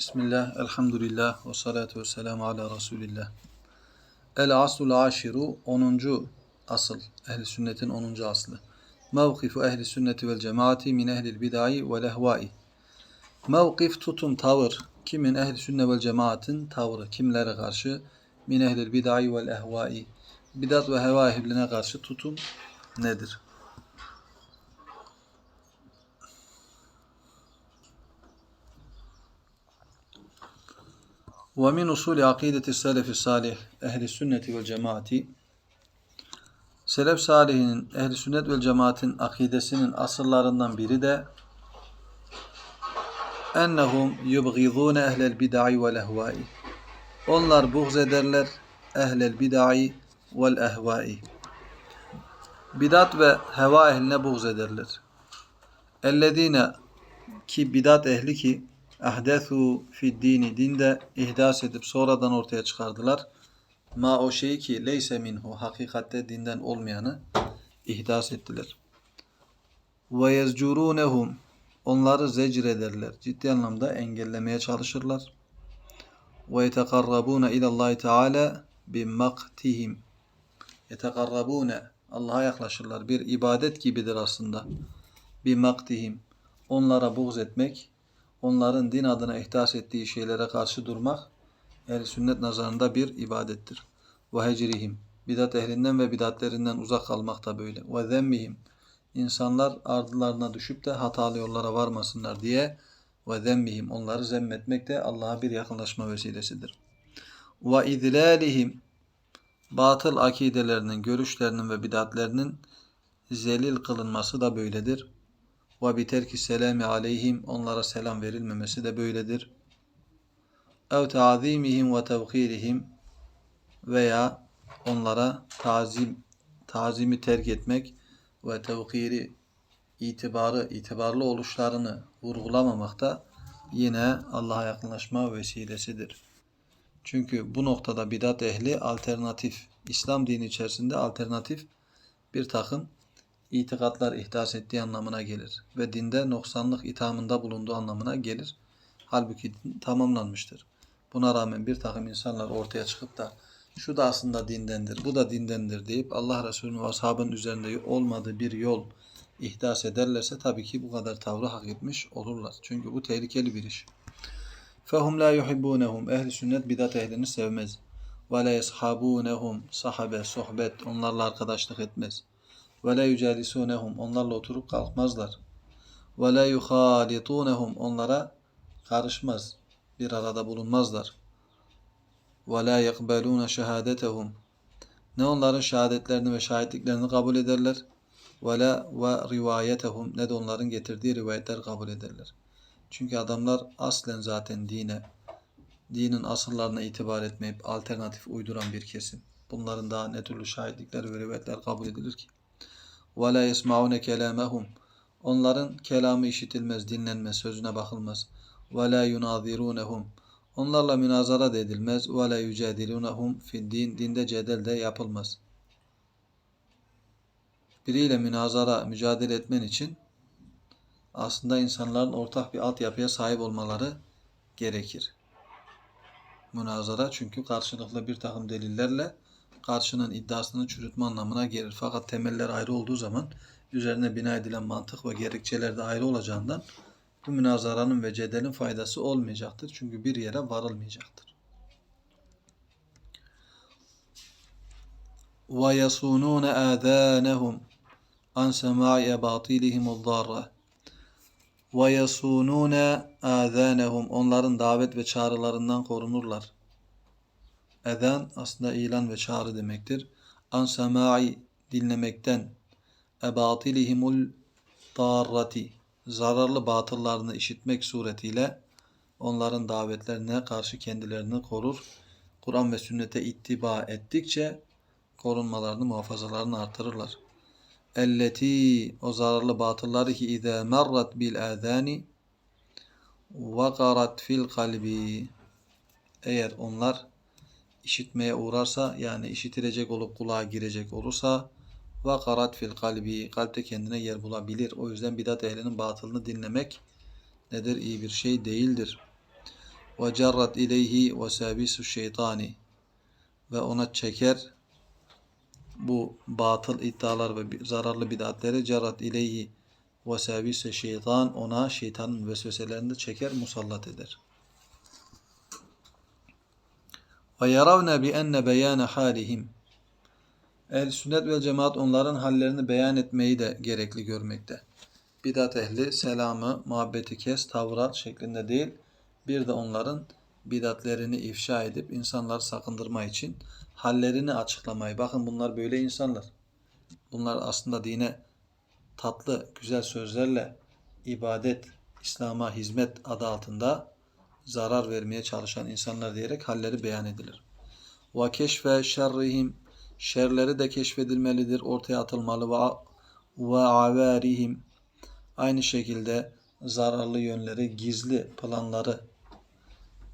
Bismillah, elhamdülillah, ve salatu ve selamu ala Resulillah. El aslul aşiru, 10. asıl, ehli sünnetin 10. aslı. Mevkifu ehli sünneti vel cemaati min ehlil bidai ve lehvai. Mevkif tutum, tavır. Kimin ehli sünne vel cemaatin tavrı. Kimlere karşı? Min ehlil bidai vel ehvai. Bidat ve heva ehline karşı tutum nedir? Ve min usulü akideti selefi salih ehli sünneti vel cemaati. Selef salihinin ehli sünnet vel cemaatin akidesinin asıllarından biri de ennehum yubgidune ehlel bid'i vel ehvai Onlar buğz ederler ehlel bid'i vel ehvai Bidat ve heva ehline buğz ederler. Ellezine ki bidat ehli ki ahdesu fid dini dinde ihdas edip sonradan ortaya çıkardılar. Ma o şeyi ki leyse minhu hakikatte dinden olmayanı ihdas ettiler. Ve yezcurunehum onları zecr ederler. Ciddi anlamda engellemeye çalışırlar. Ve yetekarrabune ilallahi teala bimaktihim. Yetekarrabune Allah'a yaklaşırlar. Bir ibadet gibidir aslında. Bimaktihim. Onlara buğz etmek, onların din adına ihdas ettiği şeylere karşı durmak ehl sünnet nazarında bir ibadettir. Ve hecrihim bidat ehlinden ve bidatlerinden uzak kalmak da böyle. Ve zemmihim insanlar ardılarına düşüp de hatalı yollara varmasınlar diye ve zemmihim onları zemmetmek de Allah'a bir yakınlaşma vesilesidir. Ve idlalihim batıl akidelerinin, görüşlerinin ve bidatlerinin zelil kılınması da böyledir. Ve biterki selami aleyhim onlara selam verilmemesi de böyledir. Ev ta'zimihim ve tevkirihim veya onlara tazim tazimi terk etmek ve tevkiri itibarı itibarlı oluşlarını vurgulamamak da yine Allah'a yakınlaşma vesilesidir. Çünkü bu noktada bidat ehli alternatif, İslam dini içerisinde alternatif bir takım itikatlar ihdas ettiği anlamına gelir. Ve dinde noksanlık ithamında bulunduğu anlamına gelir. Halbuki din tamamlanmıştır. Buna rağmen bir takım insanlar ortaya çıkıp da şu da aslında dindendir, bu da dindendir deyip Allah Resulü'nün ve ashabının üzerinde olmadığı bir yol ihdas ederlerse tabii ki bu kadar tavrı hak etmiş olurlar. Çünkü bu tehlikeli bir iş. Fehum la yuhibbunehum. Ehli sünnet bidat ehlini sevmez. La yeshabunehum. Sahabe, sohbet onlarla arkadaşlık etmez. Ve la yücelisunehum. Onlarla oturup kalkmazlar. Ve la yuhalitunehum. Onlara karışmaz. Bir arada bulunmazlar. Ve la yekbelune şehadetehum. Ne onların şehadetlerini ve şahitliklerini kabul ederler. Ve la ve rivayetehum. Ne de onların getirdiği rivayetler kabul ederler. Çünkü adamlar aslen zaten dine, dinin asıllarına itibar etmeyip alternatif uyduran bir kesim. Bunların daha ne türlü şahitlikler ve rivayetler kabul edilir ki? ve la yesmaune kelamehum. Onların kelamı işitilmez, dinlenmez, sözüne bakılmaz. Ve la yunazirunehum. Onlarla münazara da edilmez. Ve la yücedilunehum fid din. Dinde cedel de yapılmaz. Biriyle münazara, mücadele etmen için aslında insanların ortak bir altyapıya sahip olmaları gerekir. Münazara çünkü karşılıklı bir takım delillerle karşının iddiasını çürütme anlamına gelir. Fakat temeller ayrı olduğu zaman üzerine bina edilen mantık ve gerekçeler de ayrı olacağından bu münazaranın ve cedelin faydası olmayacaktır. Çünkü bir yere varılmayacaktır. وَيَصُونُونَ آذَانَهُمْ عَنْ سَمَاعِ أَبَاطِيلِهِمُ الضَّارَّةِ ve yasunune azanehum onların davet ve çağrılarından korunurlar. Eden aslında ilan ve çağrı demektir. An semai dinlemekten ebatilihimul darrati zararlı batıllarını işitmek suretiyle onların davetlerine karşı kendilerini korur. Kur'an ve sünnete ittiba ettikçe korunmalarını, muhafazalarını artırırlar elleti o zararlı batılları ki izâ merrat bil âzâni vakarat fil kalbi eğer onlar işitmeye uğrarsa yani işitilecek olup kulağa girecek olursa vakarat fil kalbi kalpte kendine yer bulabilir. O yüzden bidat ehlinin batılını dinlemek nedir? iyi bir şey değildir. ve cerrat ileyhi ve sabisu şeytani ve ona çeker bu batıl iddialar ve zararlı bid'atleri cerrat ileyhi ve sabisu şeytan ona şeytanın vesveselerini çeker musallat eder. Ve yaravne bi enne beyane halihim Ehl sünnet ve cemaat onların hallerini beyan etmeyi de gerekli görmekte. Bidat ehli selamı, muhabbeti kes, tavrat şeklinde değil, bir de onların bidatlerini ifşa edip insanları sakındırma için hallerini açıklamayı. Bakın bunlar böyle insanlar. Bunlar aslında dine tatlı, güzel sözlerle ibadet, İslam'a hizmet adı altında zarar vermeye çalışan insanlar diyerek halleri beyan edilir. Ve keşfe şerrihim şerleri de keşfedilmelidir, ortaya atılmalı ve ve avarihim aynı şekilde zararlı yönleri, gizli planları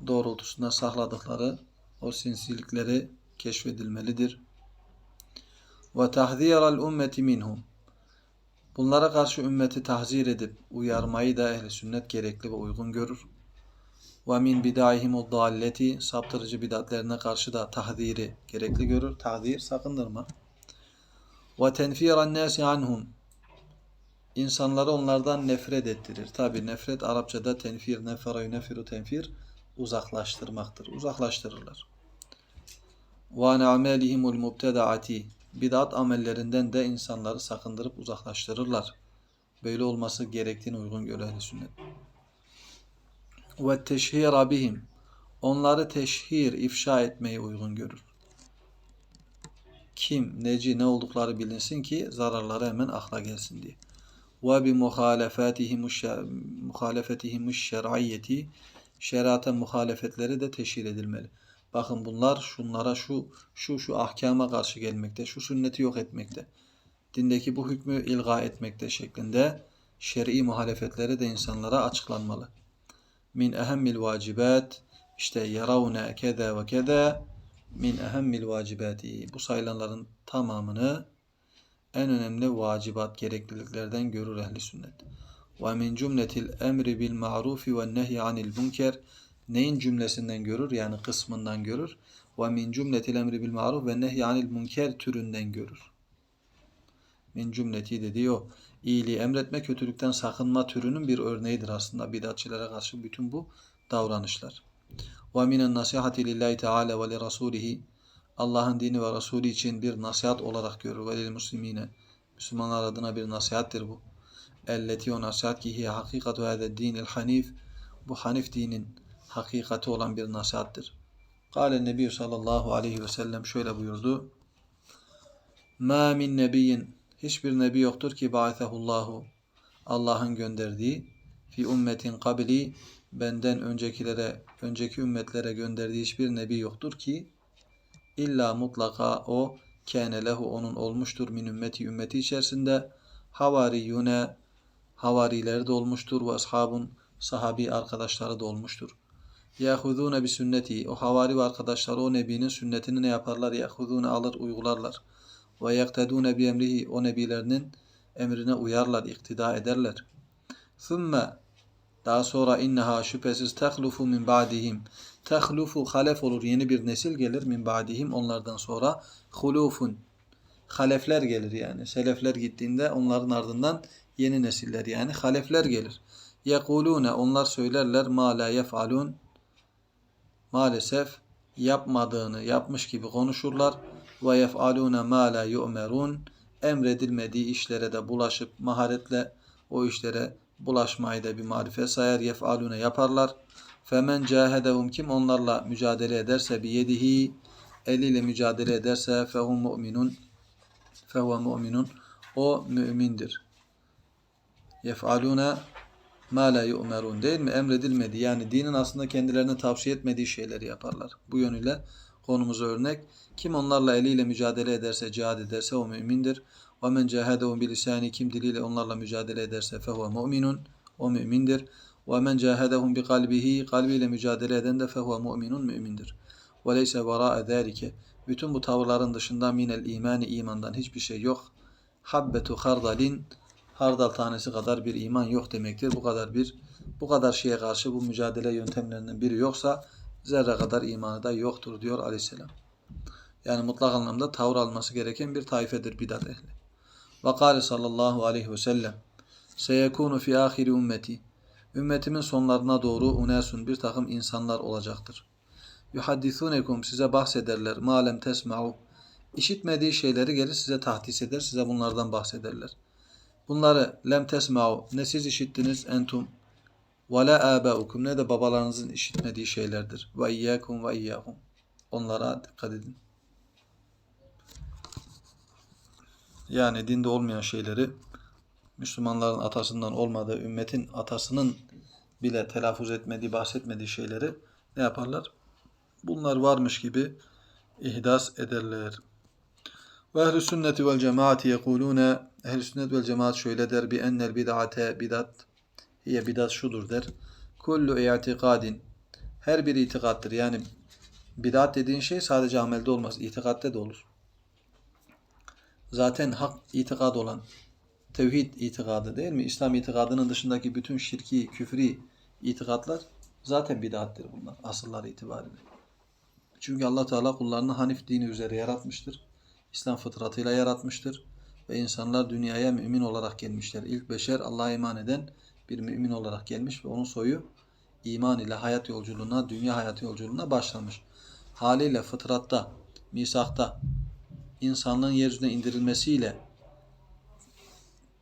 doğrultusunda sakladıkları o sinsilikleri keşfedilmelidir. Ve tahziral ümmeti minhum Bunlara karşı ümmeti tahzir edip uyarmayı da ehli sünnet gerekli ve uygun görür. Ve min bid'ahimud dalleti saptırıcı bidatlerine karşı da tahdiri gerekli görür. Tahzir sakındırma. Ve tenfiran nasi anhum insanları onlardan nefret ettirir. Tabi nefret Arapçada tenfir, nefere yunefiru tenfir uzaklaştırmaktır. Uzaklaştırırlar. Ve amelihimul mubtedaati bidat amellerinden de insanları sakındırıp uzaklaştırırlar. Böyle olması gerektiğini uygun görür ehl sünnet. Ve teşhira bihim onları teşhir, ifşa etmeyi uygun görür. Kim, neci, ne oldukları bilinsin ki zararları hemen akla gelsin diye. Ve bi muhalefetihim şer'iyyeti şerata muhalefetleri de teşhir edilmeli. Bakın bunlar şunlara şu şu şu ahkama karşı gelmekte, şu sünneti yok etmekte. Dindeki bu hükmü ilga etmekte şeklinde şer'i muhalefetleri de insanlara açıklanmalı. Min ehemmil vacibat işte yaravne keda ve keda min ehemmil vacibati. Bu sayılanların tamamını en önemli vacibat gerekliliklerden görür ehli sünnet. Ve min cümletil emri bil ma'rufi ve nehy anil münker neyin cümlesinden görür yani kısmından görür. Ve min cümletil emri bil ma'ruf ve nehy anil münker türünden görür. Min cümleti dediği o iyiliği emretme kötülükten sakınma türünün bir örneğidir aslında bidatçilere karşı bütün bu davranışlar. Ve minen nasihati lillahi teala ve li rasulihi Allah'ın dini ve Resulü için bir nasihat olarak görür. Ve lil muslimine Müslümanlar adına bir nasihattir bu. Elleti o nasihat ki hiye hakikatu hâde dinil hanif bu hanif dinin hakikati olan bir nasihattir. Kale Nebi sallallahu aleyhi ve sellem şöyle buyurdu. Ma min nebiyin hiçbir nebi yoktur ki ba'athehullahu Allah'ın gönderdiği fi ümmetin kabli benden öncekilere önceki ümmetlere gönderdiği hiçbir nebi yoktur ki illa mutlaka o kâne lehu onun olmuştur min ümmeti ümmeti içerisinde havariyune havarileri de olmuştur ve ashabun sahabi arkadaşları da olmuştur. Yahudune bi sünneti o havari ve arkadaşları o nebinin sünnetini ne yaparlar? Yahudune alır uygularlar. Ve yaktedune bi emrihi o nebilerinin emrine uyarlar, iktida ederler. Thumme daha sonra inneha şüphesiz tehlufu min ba'dihim. Tehlufu halef olur. Yeni bir nesil gelir min ba'dihim onlardan sonra. Hulufun. Halefler gelir yani. Selefler gittiğinde onların ardından yeni nesiller yani halefler gelir. Yekulune onlar söylerler ma la yef'alun. Maalesef yapmadığını yapmış gibi konuşurlar. Ve yef'alune ma la yu'merun. Emredilmediği işlere de bulaşıp maharetle o işlere bulaşmayı da bir marifet sayar. Yef'alune yaparlar. Femen cahedehum kim onlarla mücadele ederse bi yedihi eliyle mücadele ederse fehum mu'minun fehuve mu'minun o mümindir. Yef'alune ma la yu'merun değil mi? Emredilmedi. Yani dinin aslında kendilerine tavsiye etmediği şeyleri yaparlar. Bu yönüyle konumuza örnek. Kim onlarla eliyle mücadele ederse, cihad ederse o mümindir. Ve men cahedehum bilisani kim diliyle onlarla mücadele ederse fehuve mu'minun o mümindir. Ve men cahedehum bi kalbihi kalbiyle mücadele eden de fehuve mu'minun mümindir. Ve leyse vera'a zâlike bütün bu tavırların dışında minel imani imandan hiçbir şey yok. Habbetu hardalin hardal tanesi kadar bir iman yok demektir. Bu kadar bir bu kadar şeye karşı bu mücadele yöntemlerinden biri yoksa zerre kadar imanı da yoktur diyor aleyhisselam. Yani mutlak anlamda tavır alması gereken bir taifedir bidat ehli. Ve kâle sallallahu aleyhi ve sellem Seyekûnu fi ahiri ümmeti Ümmetimin sonlarına doğru unesun bir takım insanlar olacaktır. Yuhaddisunekum size bahsederler. Ma lem tesma'u İşitmediği şeyleri gelir size tahdis eder. Size bunlardan bahsederler. Bunları lem tesma'u ne siz işittiniz entum ve la abaukum ne de babalarınızın işitmediği şeylerdir. Ve iyyakum ve iyyahum. Onlara dikkat edin. Yani dinde olmayan şeyleri Müslümanların atasından olmadığı, ümmetin atasının bile telaffuz etmediği, bahsetmediği şeyleri ne yaparlar? Bunlar varmış gibi ihdas ederler. Ve ehl-i sünneti vel cemaati yekulune ehl-i sünnet vel cemaat şöyle der bi ennel bid'ate bidat hiye bidat şudur der. Kullu i'tikadin her bir itikattır. Yani bidat dediğin şey sadece amelde olmaz. itikatte de olur. Zaten hak itikad olan tevhid itikadı değil mi? İslam itikadının dışındaki bütün şirki, küfri itikatlar zaten bidattir bunlar asılları itibariyle. Çünkü Allah Teala kullarını Hanif dini üzere yaratmıştır. İslam fıtratıyla yaratmıştır. Ve insanlar dünyaya mümin olarak gelmişler. İlk beşer Allah'a iman eden bir mümin olarak gelmiş ve onun soyu iman ile hayat yolculuğuna, dünya hayat yolculuğuna başlamış. Haliyle fıtratta, misakta, insanlığın yeryüzüne indirilmesiyle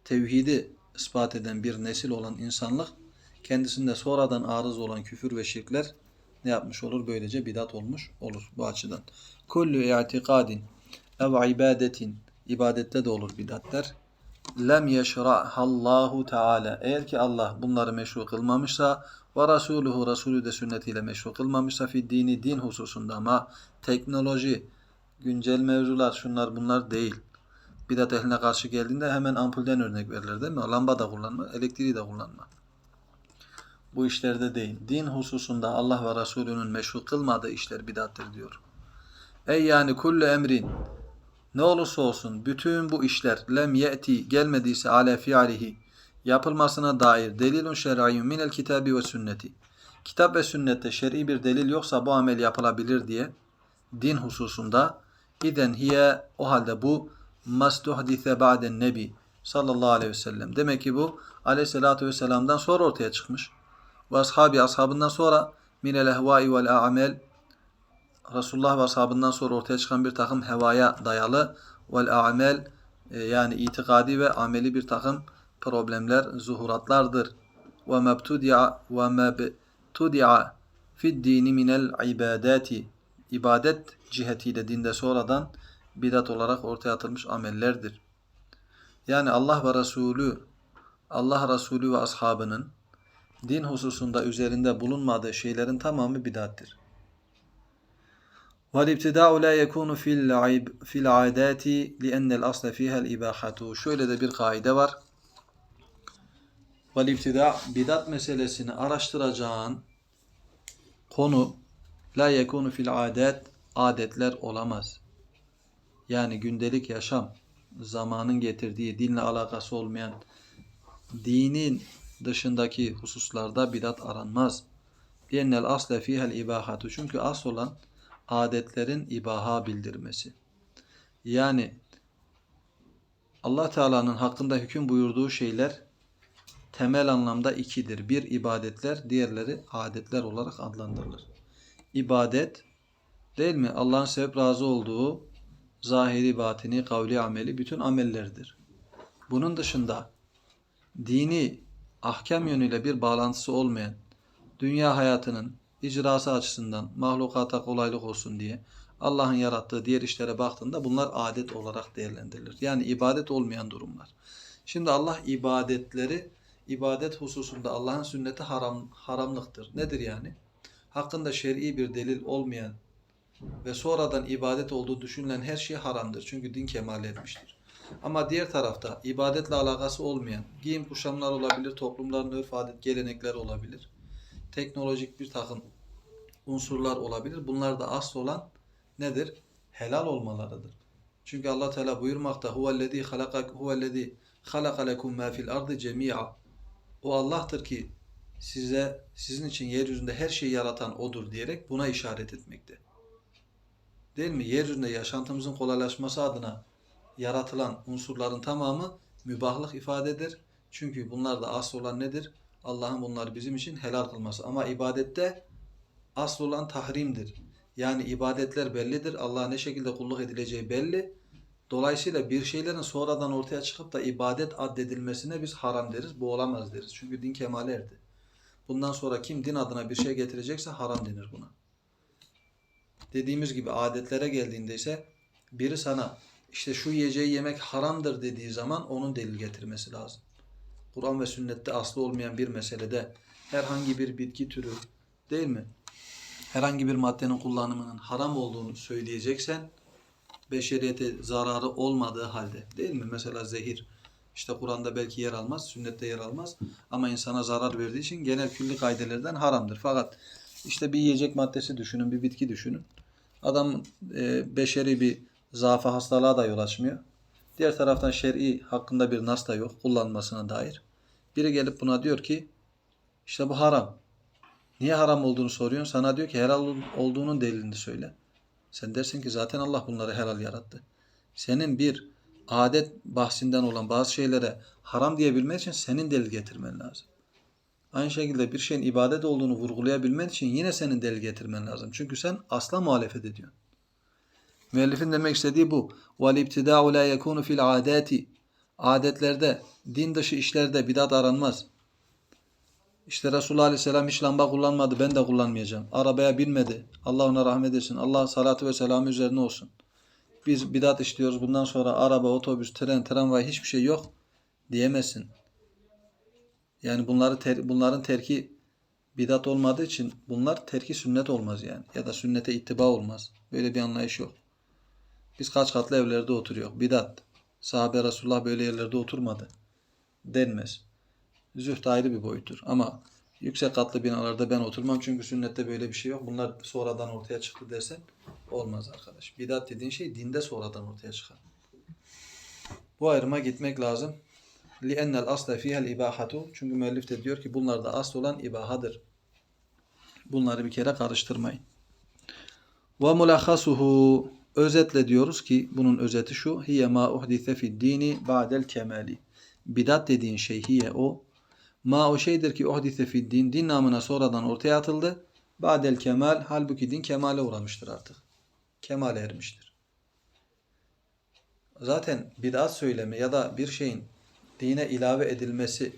tevhidi ispat eden bir nesil olan insanlık kendisinde sonradan arız olan küfür ve şirkler ne yapmış olur? Böylece bidat olmuş olur bu açıdan. Kullu i'tikadin ev ibadetin ibadette de olur bidatler. Lem yeşra'hallahu teala eğer ki Allah bunları meşru kılmamışsa ve Rasuluhu Resulü de sünnetiyle meşru kılmamışsa fi dini din hususunda ama teknoloji, güncel mevzular şunlar bunlar değil. Bidat ehline karşı geldiğinde hemen ampulden örnek verilir değil mi? Lamba da kullanma, elektriği de kullanma. Bu işlerde değil. Din hususunda Allah ve Resulünün meşru kılmadığı işler bidattır diyor. Ey yani kullu emrin ne olursa olsun bütün bu işler lem ye'ti gelmediyse ale fi'alihi yapılmasına dair delilun şer'iyyun minel kitabi ve sünneti. Kitap ve sünnette şer'i bir delil yoksa bu amel yapılabilir diye din hususunda iden hiye o halde bu mastuhdise ba'den nebi sallallahu aleyhi ve sellem. Demek ki bu aleyhissalatü vesselam'dan sonra ortaya çıkmış. Ve ashabi ashabından sonra minel ehvai vel a'mel Resulullah ve ashabından sonra ortaya çıkan bir takım hevaya dayalı vel a'mel e, yani itikadi ve ameli bir takım problemler, zuhuratlardır. Ve mebtudi'a ve mebtudi'a fid dini minel ibadati ibadet cihetiyle dinde sonradan bidat olarak ortaya atılmış amellerdir. Yani Allah ve Resulü Allah Resulü ve ashabının din hususunda üzerinde bulunmadığı şeylerin tamamı bidattir. وَالْاِبْتِدَاءُ لَا يَكُونُ فِي الْعَادَاتِ لِأَنَّ الْأَصْلَ فِيهَا الْاِبَاحَةُ Şöyle de bir kaide var. وَالْاِبْتِدَاء Bidat meselesini araştıracağın konu la yekunu fil adet adetler olamaz. Yani gündelik yaşam zamanın getirdiği dinle alakası olmayan dinin dışındaki hususlarda bidat aranmaz. Liennel asle fihel ibahatu. Çünkü asıl olan adetlerin ibaha bildirmesi. Yani Allah Teala'nın hakkında hüküm buyurduğu şeyler temel anlamda ikidir. Bir ibadetler, diğerleri adetler olarak adlandırılır. İbadet değil mi? Allah'ın sevip razı olduğu zahiri, batini, kavli, ameli bütün amellerdir. Bunun dışında dini ahkam yönüyle bir bağlantısı olmayan dünya hayatının icrası açısından mahlukata kolaylık olsun diye Allah'ın yarattığı diğer işlere baktığında bunlar adet olarak değerlendirilir. Yani ibadet olmayan durumlar. Şimdi Allah ibadetleri ibadet hususunda Allah'ın sünneti haram haramlıktır. Nedir yani? Hakkında şer'i bir delil olmayan ve sonradan ibadet olduğu düşünülen her şey haramdır. Çünkü din kemal etmiştir. Ama diğer tarafta ibadetle alakası olmayan giyim kuşamlar olabilir, toplumların örf adet gelenekler olabilir. Teknolojik bir takım unsurlar olabilir. Bunlar da asıl olan nedir? Helal olmalarıdır. Çünkü Allah Teala buyurmakta huvellezî halakak huvellezî halaka lekum mâ fil ardı cemî'a. O Allah'tır ki size sizin için yeryüzünde her şeyi yaratan odur diyerek buna işaret etmekte. Değil mi? Yeryüzünde yaşantımızın kolaylaşması adına yaratılan unsurların tamamı mübahlık ifadedir. Çünkü bunlar da asıl olan nedir? Allah'ın bunları bizim için helal kılması. Ama ibadette asıl olan tahrimdir. Yani ibadetler bellidir. Allah'a ne şekilde kulluk edileceği belli. Dolayısıyla bir şeylerin sonradan ortaya çıkıp da ibadet addedilmesine biz haram deriz. Bu olamaz deriz. Çünkü din kemale erdi. Bundan sonra kim din adına bir şey getirecekse haram denir buna. Dediğimiz gibi adetlere geldiğinde ise biri sana işte şu yiyeceği yemek haramdır dediği zaman onun delil getirmesi lazım. Kur'an ve sünnette aslı olmayan bir meselede herhangi bir bitki türü değil mi? Herhangi bir maddenin kullanımının haram olduğunu söyleyeceksen beşeriyete zararı olmadığı halde değil mi? Mesela zehir işte Kur'an'da belki yer almaz, sünnette yer almaz ama insana zarar verdiği için genel külli kaidelerden haramdır. Fakat işte bir yiyecek maddesi düşünün, bir bitki düşünün. Adam e, beşeri bir zaafa hastalığa da yol açmıyor. Diğer taraftan şer'i hakkında bir nas da yok kullanmasına dair. Biri gelip buna diyor ki işte bu haram. Niye haram olduğunu soruyorsun. Sana diyor ki helal olduğunun delilini söyle. Sen dersin ki zaten Allah bunları helal yarattı. Senin bir adet bahsinden olan bazı şeylere haram diyebilmen için senin delil getirmen lazım. Aynı şekilde bir şeyin ibadet olduğunu vurgulayabilmen için yine senin delil getirmen lazım. Çünkü sen asla muhalefet ediyorsun. Müellifin demek istediği bu. وَالْاِبْتِدَاءُ لَا يَكُونُ فِي الْعَادَاتِ Adetlerde, din dışı işlerde bidat aranmaz. İşte Resulullah Aleyhisselam hiç lamba kullanmadı, ben de kullanmayacağım. Arabaya binmedi. Allah ona rahmet etsin. Allah salatu ve selamı üzerine olsun. Biz bidat işliyoruz. Bundan sonra araba, otobüs, tren, tramvay hiçbir şey yok diyemezsin. Yani bunları ter, bunların terki bidat olmadığı için bunlar terki sünnet olmaz yani. Ya da sünnete ittiba olmaz. Böyle bir anlayış yok. Biz kaç katlı evlerde oturuyor. Bidat. Sahabe Resulullah böyle yerlerde oturmadı. Denmez Zühd ayrı bir boyuttur. Ama yüksek katlı binalarda ben oturmam çünkü sünnette böyle bir şey yok. Bunlar sonradan ortaya çıktı dersen olmaz arkadaş. Bidat dediğin şey dinde sonradan ortaya çıkar. Bu ayrıma gitmek lazım. لِأَنَّ الْأَصْلَ فِيهَا الْاِبَاحَةُ Çünkü müellif de diyor ki bunlarda asıl olan ibahadır. Bunları bir kere karıştırmayın. وَمُلَخَّصُهُ Özetle diyoruz ki bunun özeti şu. Hiye ma uhdise fid dini ba'del kemali. Bidat dediğin şey hiye o. Ma o şeydir ki uhdise fid din. Din namına sonradan ortaya atıldı. Ba'del kemal. Halbuki din kemale uğramıştır artık. Kemale ermiştir. Zaten bidat söylemi ya da bir şeyin dine ilave edilmesi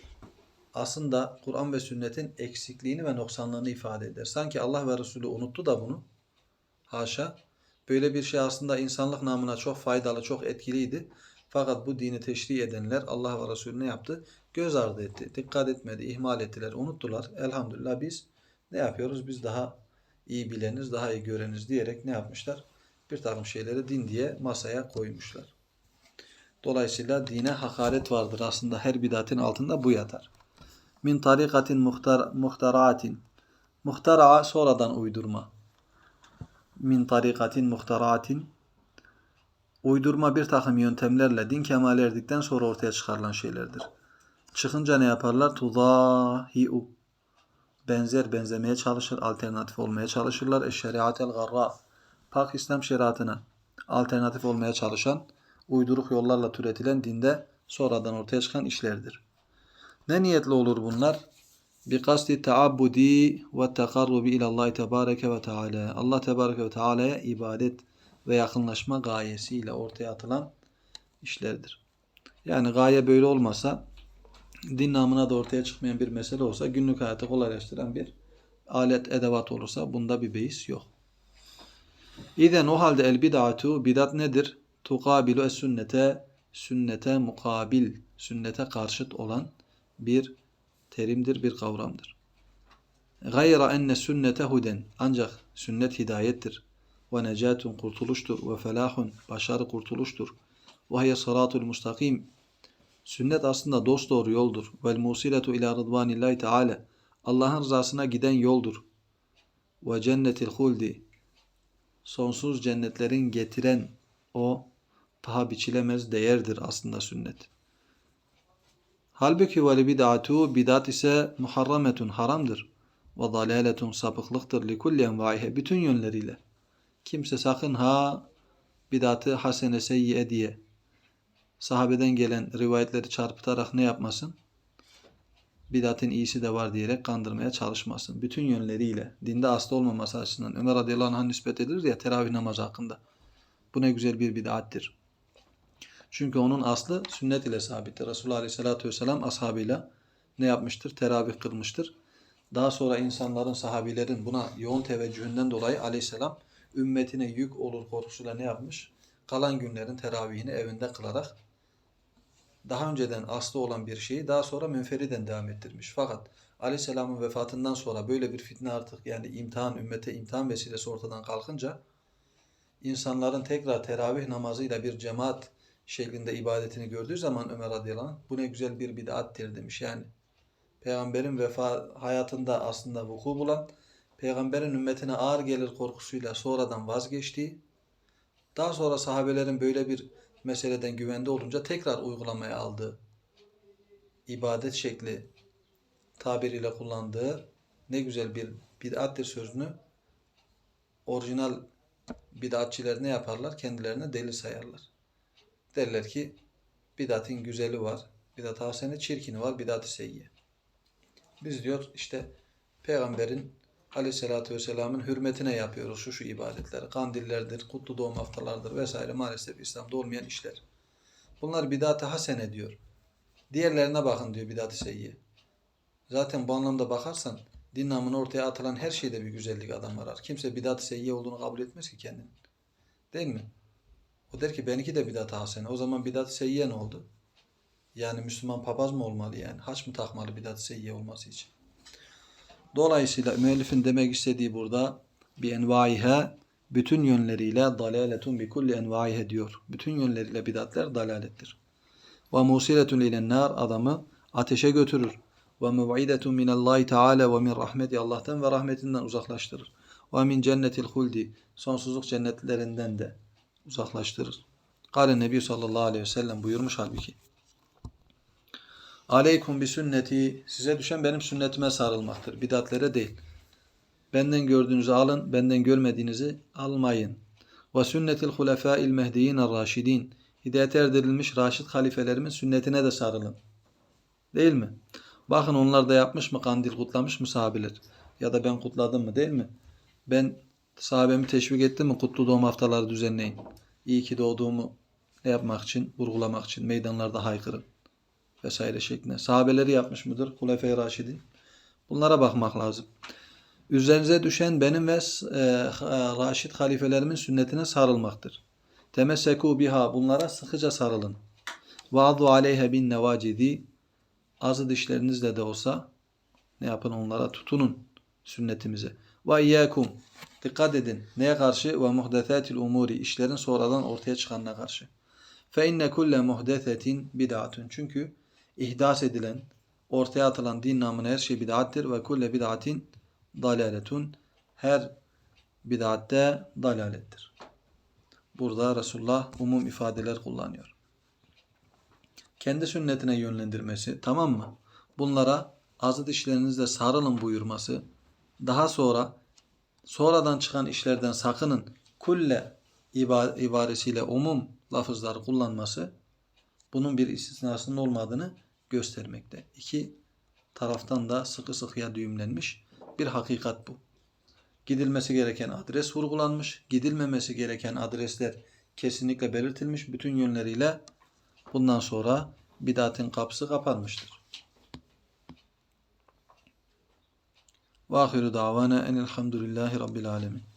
aslında Kur'an ve sünnetin eksikliğini ve noksanlığını ifade eder. Sanki Allah ve Resulü unuttu da bunu. Haşa. Böyle bir şey aslında insanlık namına çok faydalı, çok etkiliydi. Fakat bu dini teşri edenler Allah ve Resulü ne yaptı? Göz ardı etti, dikkat etmedi, ihmal ettiler, unuttular. Elhamdülillah biz ne yapıyoruz? Biz daha iyi bileniz, daha iyi göreniz diyerek ne yapmışlar? Bir takım şeyleri din diye masaya koymuşlar. Dolayısıyla dine hakaret vardır. Aslında her bidatin altında bu yatar. Min tarikatin muhtar, muhtaraatin. Muhtara sonradan uydurma min tarikatin muhtaraatin uydurma bir takım yöntemlerle din kemale erdikten sonra ortaya çıkarılan şeylerdir. Çıkınca ne yaparlar? Tudahi'u benzer benzemeye çalışır, alternatif olmaya çalışırlar. Eşşeriatel garra pak İslam şeriatına alternatif olmaya çalışan uyduruk yollarla türetilen dinde sonradan ortaya çıkan işlerdir. Ne niyetle olur bunlar? bi kasti taabbudi ve tekarrubi ilallahi tebareke ve teala. Allah tebareke ve teala'ya ibadet ve yakınlaşma gayesiyle ortaya atılan işlerdir. Yani gaye böyle olmasa din namına da ortaya çıkmayan bir mesele olsa günlük hayatı kolaylaştıran bir alet edevat olursa bunda bir beis yok. İden o halde el bid'atu bidat nedir? Tukabilu es sünnete sünnete mukabil sünnete karşıt olan bir terimdir, bir kavramdır. Gayra enne sünnete huden. Ancak sünnet hidayettir. Ve necatun kurtuluştur. Ve felahun başarı kurtuluştur. Ve hiye sıratul mustakim. Sünnet aslında dost doğru yoldur. Vel musiletu ila rıdvanillahi teala. Allah'ın rızasına giden yoldur. Ve cennetil huldi. Sonsuz cennetlerin getiren o paha biçilemez değerdir aslında sünnet. Halbuki vel bid'atu bidat ise muharrametun haramdır. Ve dalaletun sapıklıktır li kulli envaihe bütün yönleriyle. Kimse sakın ha bidatı hasene seyyiye diye sahabeden gelen rivayetleri çarpıtarak ne yapmasın? Bidatın iyisi de var diyerek kandırmaya çalışmasın. Bütün yönleriyle. Dinde aslı olmaması açısından. Ömer radıyallahu anh'a nispet edilir ya teravih namazı hakkında. Bu ne güzel bir bid'attir. Çünkü onun aslı sünnet ile sabittir. Resulullah aleyhissalatü vesselam ashabıyla ne yapmıştır? Teravih kılmıştır. Daha sonra insanların, sahabilerin buna yoğun teveccühünden dolayı aleyhisselam ümmetine yük olur korkusuyla ne yapmış? Kalan günlerin teravihini evinde kılarak daha önceden aslı olan bir şeyi daha sonra münferiden devam ettirmiş. Fakat Aleyhisselam'ın vefatından sonra böyle bir fitne artık yani imtihan, ümmete imtihan vesilesi ortadan kalkınca insanların tekrar teravih namazıyla bir cemaat şeklinde ibadetini gördüğü zaman Ömer radıyallahu anh bu ne güzel bir bid'attir demiş. Yani peygamberin vefa hayatında aslında vuku bulan peygamberin ümmetine ağır gelir korkusuyla sonradan vazgeçtiği daha sonra sahabelerin böyle bir meseleden güvende olunca tekrar uygulamaya aldığı ibadet şekli tabiriyle kullandığı ne güzel bir bid'attir sözünü orijinal bid'atçiler ne yaparlar? Kendilerine delil sayarlar. Derler ki bid'atin güzeli var, bid'at hasene çirkini var, bid'at-ı seyyiye. Biz diyor işte peygamberin aleyhissalatü vesselamın hürmetine yapıyoruz şu şu ibadetleri. Kandillerdir, kutlu doğum haftalardır vesaire maalesef İslam'da olmayan işler. Bunlar bidat-ı hasene diyor. Diğerlerine bakın diyor bidat-ı seyyiye. Zaten bu anlamda bakarsan din namına ortaya atılan her şeyde bir güzellik adam arar. Kimse bidat-ı seyyiye olduğunu kabul etmez ki kendini. Değil mi? O der ki benimki de bidat-ı hasene. O zaman bidat-ı seyyiye ne oldu? Yani Müslüman papaz mı olmalı yani? Haç mı takmalı bidat-ı seyyiye olması için? Dolayısıyla müellifin demek istediği burada bir envaihe bütün yönleriyle dalaletun bi kulli envaihe diyor. Bütün yönleriyle bidatler dalalettir. Ve musiletun ilen nar adamı ateşe götürür. Ve muv'idetun minallahi teala ve min rahmeti Allah'tan ve rahmetinden uzaklaştırır. Ve min cennetil huldi sonsuzluk cennetlerinden de uzaklaştırır. Kale Nebi sallallahu aleyhi ve sellem buyurmuş halbuki. Aleykum bi sünneti size düşen benim sünnetime sarılmaktır. Bidatlere değil. Benden gördüğünüzü alın, benden görmediğinizi almayın. Ve sünnetil hulefâil mehdiyin raşidin. Hidayete erdirilmiş raşid halifelerimin sünnetine de sarılın. Değil mi? Bakın onlar da yapmış mı kandil kutlamış mı sahabeler? Ya da ben kutladım mı değil mi? Ben sahabemi teşvik ettim mi kutlu doğum haftaları düzenleyin. İyi ki doğduğumu ne yapmak için, vurgulamak için meydanlarda haykırın vesaire şeklinde. Sahabeleri yapmış mıdır? Hulefai Raşidin. Bunlara bakmak lazım. Üzerinize düşen benim ve e, Raşid halifelerimin sünnetine sarılmaktır. Temesseku biha bunlara sıkıca sarılın. Vaadu aleyhe bin nevacidi azı dişlerinizle de olsa ne yapın onlara tutunun sünnetimize. Ve iyyakum dikkat edin. Neye karşı? Ve muhdesatil umuri işlerin sonradan ortaya çıkanına karşı. Fe inne kulle muhdesetin bid'atun. Çünkü ihdas edilen, ortaya atılan din namına her şey bid'attir ve kulle bid'atin dalaletun. Her bid'atte dalalettir. Burada Resulullah umum ifadeler kullanıyor. Kendi sünnetine yönlendirmesi, tamam mı? Bunlara azı dişlerinizle sarılın buyurması, daha sonra sonradan çıkan işlerden sakının kulle ibaresiyle umum lafızları kullanması bunun bir istisnasının olmadığını göstermekte. İki taraftan da sıkı sıkıya düğümlenmiş bir hakikat bu. Gidilmesi gereken adres vurgulanmış, gidilmemesi gereken adresler kesinlikle belirtilmiş bütün yönleriyle bundan sonra bidatın kapısı kapanmıştır. Ve ahiru davana enelhamdülillahi rabbil alemin.